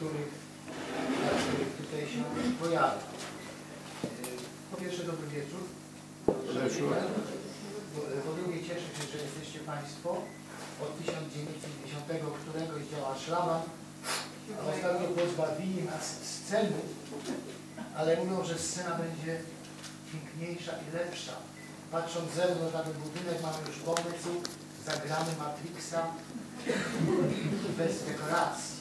których, na których tutaj się pojawia. E, Po pierwsze, dobry wieczór. Po- Po drugie, cieszę się, że jesteście Państwo od 1910 któregoś działa szlaban, ostatnio pozbawili nas sceny, ale mówią, że scena będzie piękniejsza i lepsza. Patrząc z zewnątrz na ten budynek mamy już pomysł, zagramy Matrixa bez dekoracji.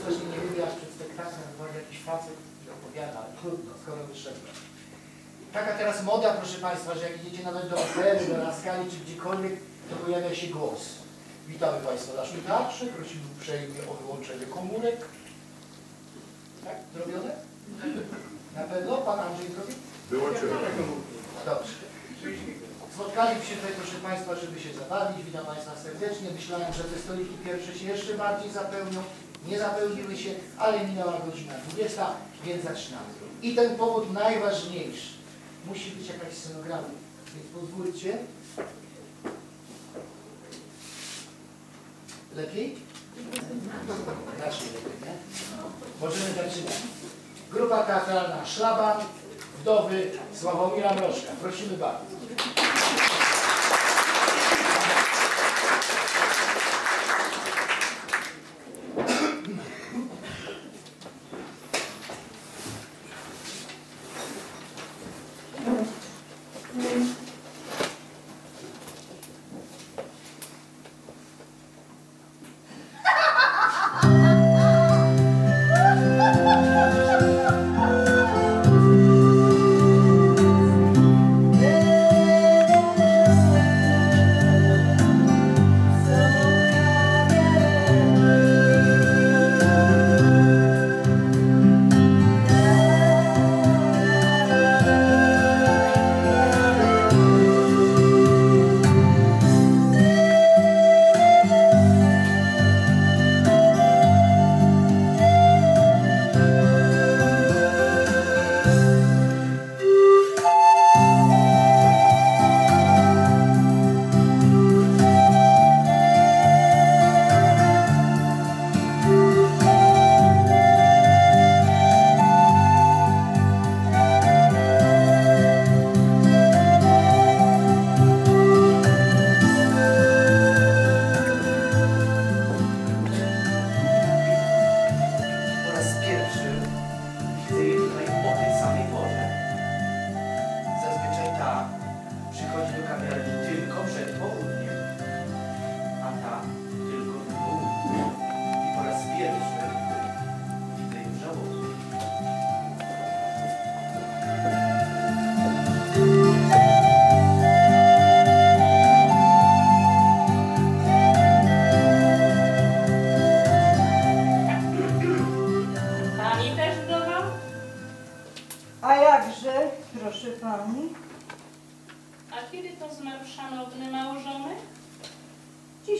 Strasznie nie jak przed spektaklem wychodzi jakiś facet i opowiada, ale trudno, skoro wyszedłem. Taka teraz moda, proszę Państwa, że jak idziecie nawet do opery, do Laskali czy gdziekolwiek, to pojawia się głos. Witamy Państwa w naszym teatrze, prosimy uprzejmie o wyłączenie komórek. Tak? Zrobione? Na pewno? Pan Andrzej zrobił? Wyłączyłem. Dobrze. Spotkaliśmy się tutaj, proszę Państwa, żeby się zabawić. Witam Państwa serdecznie. Myślałem, że te stoliki pierwsze się jeszcze bardziej zapełnią. Nie zapełniły się, ale minęła godzina 20, więc zaczynamy. I ten powód najważniejszy. Musi być jakaś scenografia. Więc pozwólcie. Lepiej? Znacznie lepiej, nie? Możemy zaczynać. Grupa teatralna Szlaban, wdowy Sławomira Mrożka. Prosimy bardzo. Po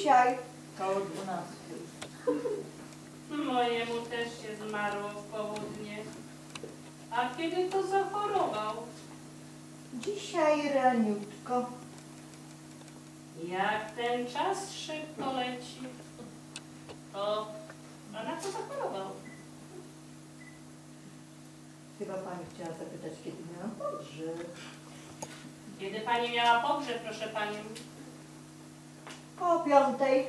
Dzisiaj koło dwunastej. Mojemu też się zmarło w południe. A kiedy to zachorował? Dzisiaj raniutko. Jak ten czas szybko leci. To a na co zachorował? Chyba pani chciała zapytać, kiedy miałam pogrzeb. Kiedy pani miała pogrzeb, proszę panią? O piątej.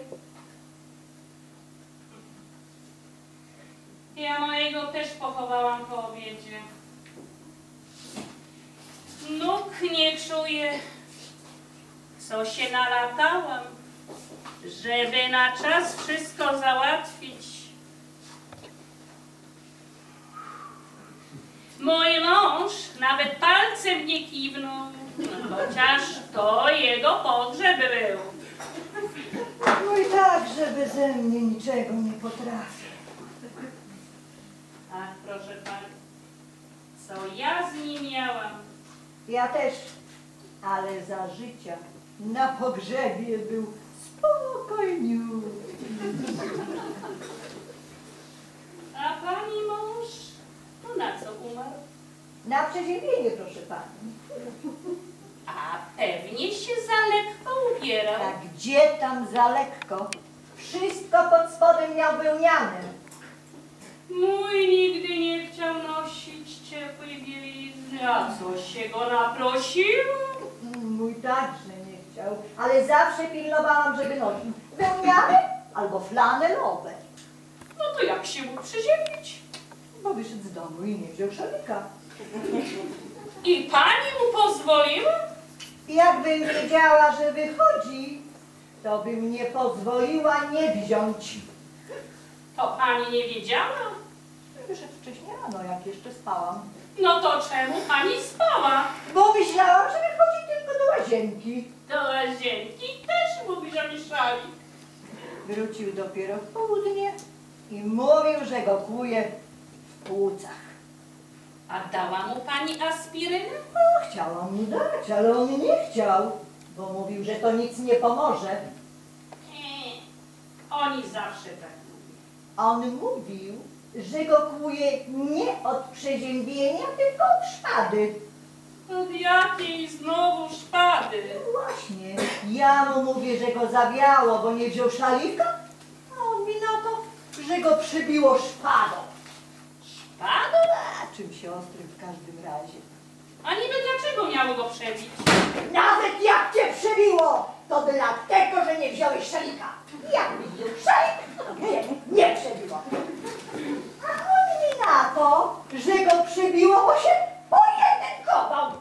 Ja mojego też pochowałam po obiedzie. Nóg nie czuję, co się nalatałam, żeby na czas wszystko załatwić. Mój mąż nawet palcem nie kiwnął, chociaż to jego pogrzeb był. Tak, że beze mnie niczego nie potrafi. Ach, proszę pani, co ja z nim miałam. Ja też, ale za życia na pogrzebie był spokojniutki. A pani mąż, to na co umarł? Na przeziębienie, proszę pani. A pewnie się za lekko ubierał. A gdzie tam za lekko? Wszystko pod spodem miał wełniane. Mój nigdy nie chciał nosić ciepłej bielizny, a co się go naprosiło? Mój także nie chciał, ale zawsze pilnowałam, żeby nosił wełniane albo flanelowe. No to jak się mógł przeziębić? Bo wyszedł z domu i nie wziął szalika. I pani mu pozwoliła? Jakbym wiedziała, że wychodzi, to bym nie pozwoliła nie wziąć. To pani nie wiedziała? Wyszedł wcześniej rano, jak jeszcze spałam. No to czemu pani spała? Bo myślałam, że wychodzi tylko do łazienki. Do łazienki też mówi, że mieszali. Wrócił dopiero w południe i mówił, że go kłuje w płucach. A dała mu pani aspirynę? No, chciałam mu dać, ale on nie chciał, bo mówił, że to nic nie pomoże. Nie, oni zawsze tak mówią. On mówił, że go kłuje nie od przeziębienia, tylko od szpady. Od jakiej znowu szpady? Właśnie, ja mu mówię, że go zawiało, bo nie wziął szalika, a on mi na to, że go przybiło. Szpadą? A czymś ostrym w każdym razie. A niby dlaczego miało go przebić? Nawet jak cię przebiło, to dlatego, że nie wziąłeś szalika. Jakbyś wziął szalik, to mnie nie przebiło. A on mi na to, że go przebiło, bo się pojedynkował.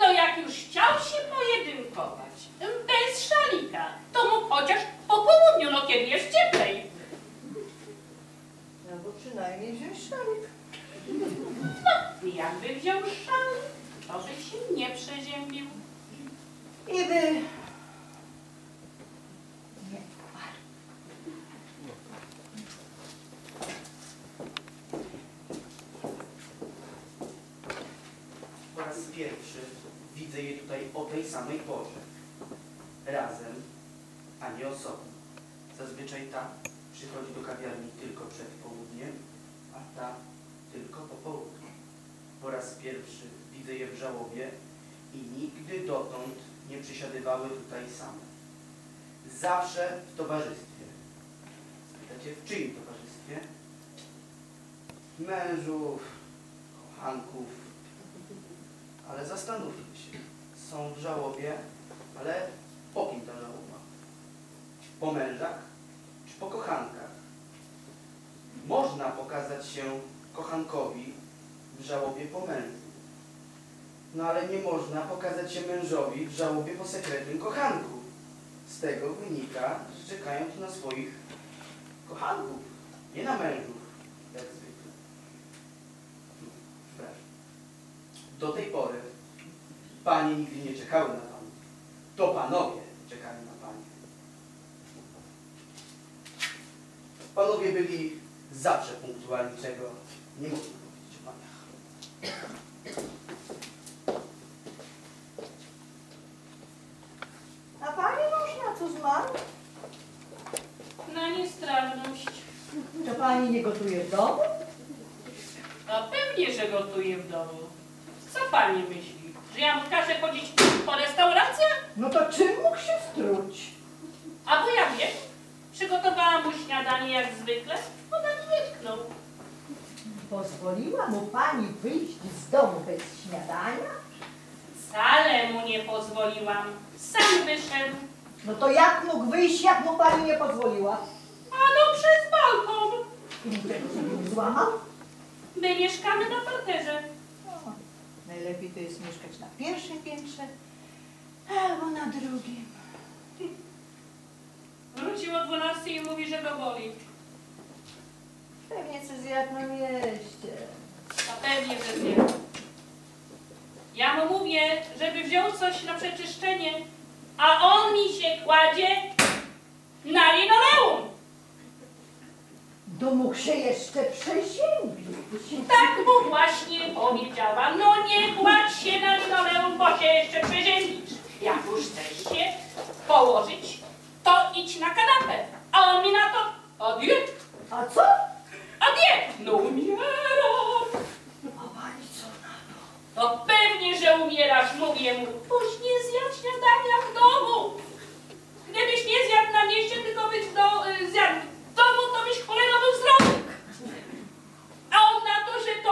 No jak już chciał się pojedynkować, bez szalika, to mógł chociaż po południu, no kiedy jest cieplej. No bo przynajmniej wziąć szalik. No, jakby wziął szalik, to by się nie przeziębił. I by nie umarł. Po raz pierwszy widzę je tutaj o tej samej porze. Razem, a nie osobno. Zazwyczaj ta przychodzi do kawiarni tylko przed południem, a ta tylko po południu. Po raz pierwszy widzę je w żałobie i nigdy dotąd nie przysiadywały tutaj same. Zawsze w towarzystwie. Spytacie, w czyim towarzystwie? Mężów, kochanków, ale zastanówcie się, są w żałobie, ale po kim ta żałoba? Po mężach czy po kochankach? Można pokazać się kochankowi w żałobie po mężu. No ale nie można pokazać się mężowi w żałobie po sekretnym kochanku. Z tego wynika, że czekają tu na swoich kochanków, nie na mężów, jak zwykle. No, przepraszam. Do tej pory panie nigdy nie czekały na panów. To panowie czekali na panie. Panowie byli zawsze punktualni, czego nie można powiedzieć o paniach. A pani mąż na co zmarł? Na niestrawność. To pani nie gotuje w domu? A pewnie, że gotuje w domu. Co pani myśli? Że ja mu każę chodzić po restauracjach? No to czym mógł się struć? A bo ja wiem, przygotowałam mu śniadanie jak zwykle, ona nie tknął. Pozwoliła mu pani wyjść z domu bez śniadania? Wcale mu nie pozwoliłam. Sam wyszedł. No to jak mógł wyjść, jak mu pani nie pozwoliła? A no przez balkon. I niczego sobie nie złamał? My mieszkamy na parterze. Najlepiej to jest mieszkać na pierwszym piętrze albo na drugim. Wrócił o 12 i mówi, że go boli. Pewnie co zjadł na mieście. A pewnie, że wie. Ja mu mówię, żeby wziął coś na przeczyszczenie, a on mi się kładzie na linoleum. To mógł się jeszcze przeziębić. Tak mu właśnie powiedziałam. No nie kładź się na linoleum, bo się jeszcze przeziębisz. Jak już chcesz się położyć, to idź na kanapę. A on mi na to, adieu, A co? adieu. No umieram. A pani co na to? To pewnie, że umierasz, mówię mu. Boś nie zjadł śniadania w domu. Gdybyś nie zjadł na mieście, tylko byś do, y, zjadł w domu, to byś cholera był zdrowy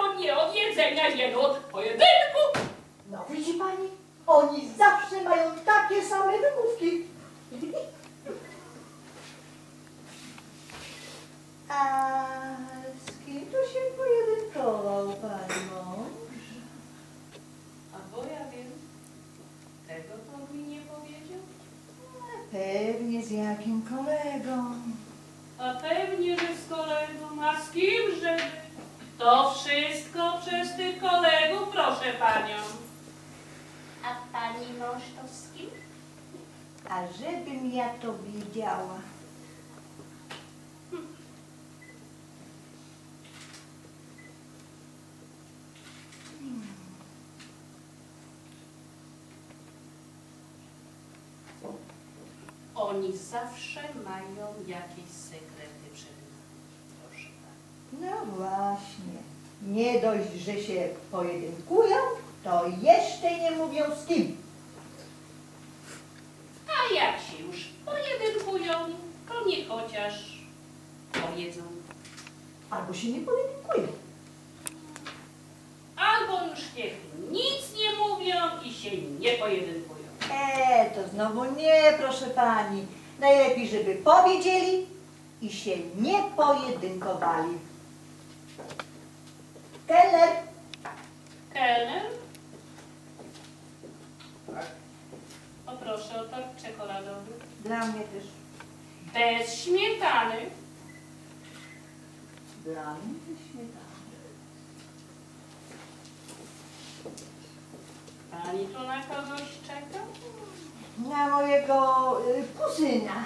to nie od jedzenia jeno od pojedynku. No widzi pani, oni zawsze mają takie same wymówki. Oni zawsze mają jakieś sekrety przed nami, proszę pani. No właśnie. Nie dość, że się pojedynkują, to jeszcze nie mówią z kim. A jak się już pojedynkują, to nie chociaż powiedzą. Albo się nie pojedynkują. Albo już niech nic nie mówią i się nie pojedynkują. Znowu nie, proszę pani. Najlepiej, żeby powiedzieli i się nie pojedynkowali. Keller, Kelner, Tak? poproszę o tort czekoladowy. dla mnie też. Bez śmietany. Dla mnie też śmietana. Pani tu na kogoś czeka? Na mojego y, kuzyna.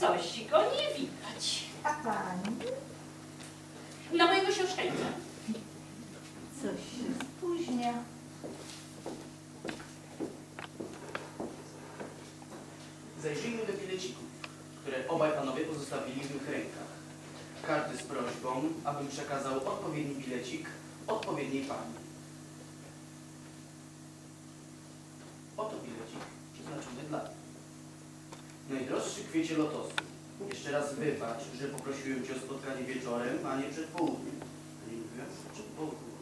Coś go nie widać. A pani? Na mojego siostrzeńca. Coś się spóźnia. Oto bilecik przeznaczony dla mnie. Najdroższy kwiecie lotosu. Jeszcze raz wybacz, że poprosiłem Cię o spotkanie wieczorem, a nie przed południem. Nie mówiłem? Przed południem.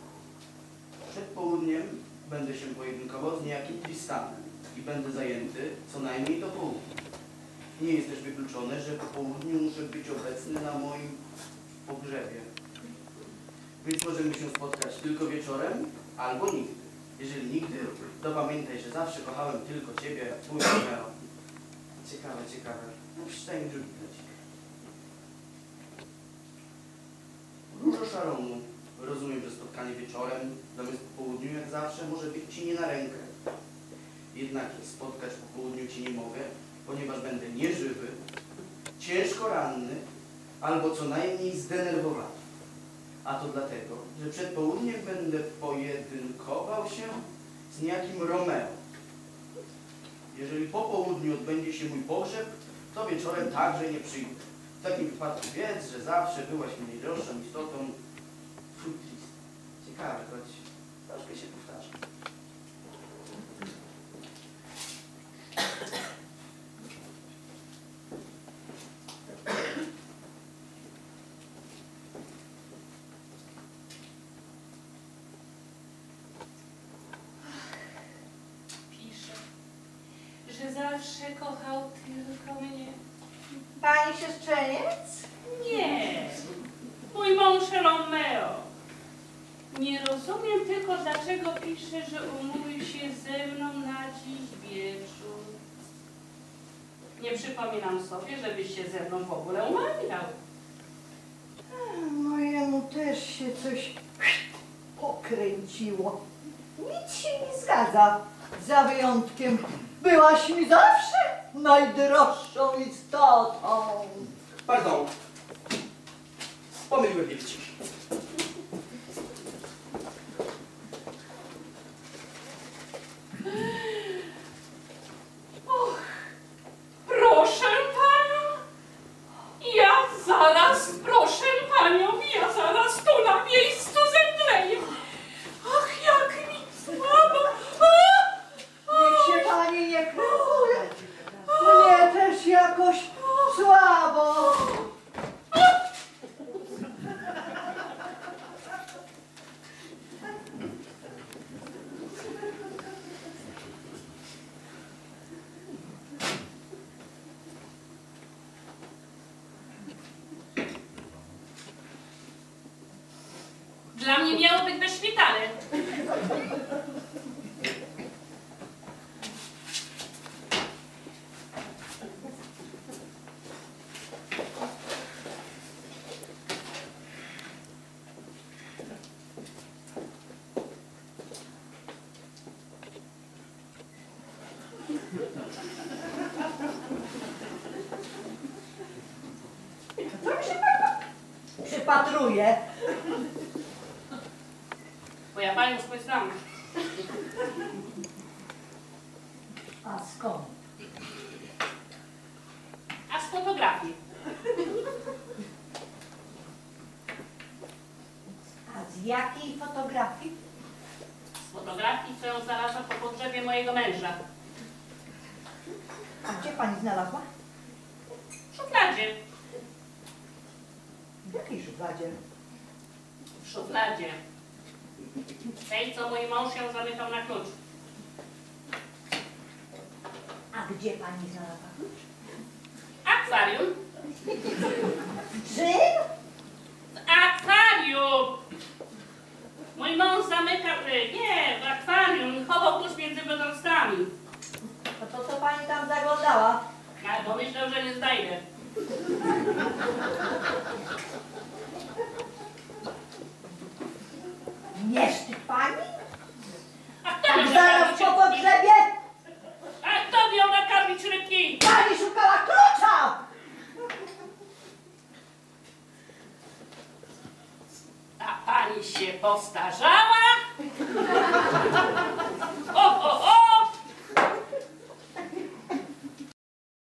Przed południem będę się pojedynkował z niejakim Tristanem i będę zajęty co najmniej do południa. Nie jest też wykluczone, że po południu muszę być obecny na moim pogrzebie. Więc możemy się spotkać tylko wieczorem albo nigdy. Jeżeli nigdy, to pamiętaj, że zawsze kochałem tylko Ciebie, mój Romeo. Ciekawe, ciekawe. No przeczytaj mi drugi bilecik. Różo Szaronu. Rozumiem, że spotkanie wieczorem zamiast po południu jak zawsze może być Ci nie na rękę. Jednak spotkać po południu Ci nie mogę, ponieważ będę nieżywy, ciężko ranny albo co najmniej zdenerwowany. A to dlatego, że przed południem będę pojedynkował się z niejakim Romeo. Jeżeli po południu odbędzie się mój pogrzeb, to wieczorem także nie przyjdę. W takim wypadku wiedz, że zawsze byłaś mi najdroższą istotą. Trist. Ciekawe, choć troszkę się powtarza. Pisze, że zawsze kochał tylko mnie. Pani siostrzeniec? Nie, mój mąż Romeo. Nie rozumiem tylko, dlaczego pisze, że umówił się ze mną na dziś wieczór. Nie przypominam sobie, żebyś się ze mną w ogóle umawiał. Mojemu też się coś pokręciło. Nic się nie zgadza. Za wyjątkiem byłaś mi zawsze najdroższą istotą. Pardon. Pomyliłem bilecik. nie miało być we szpitalu. Przypatruję. Ja panią skądś znam. A skąd? A z fotografii. A z jakiej fotografii? Z fotografii, co ją znalazła po pogrzebie mojego męża. A gdzie pani znalazła? W szufladzie. W jakiej szufladzie? W szufladzie. Tej, co mój mąż ją zamykał na klucz. A gdzie pani znalazła klucz? Akwarium. Czym? W akwarium! Mój mąż zamykał... y, Nie, w akwarium. Chował klucz między wodorostami. No to co pani tam zaglądała? Ale bo myślał, że nie znajdę. Wstyd pani? A kto Tak zaraz po pogrzebie A kto miał nakarmić rybki? pani szukała klucza! A pani się postarzała? O, o,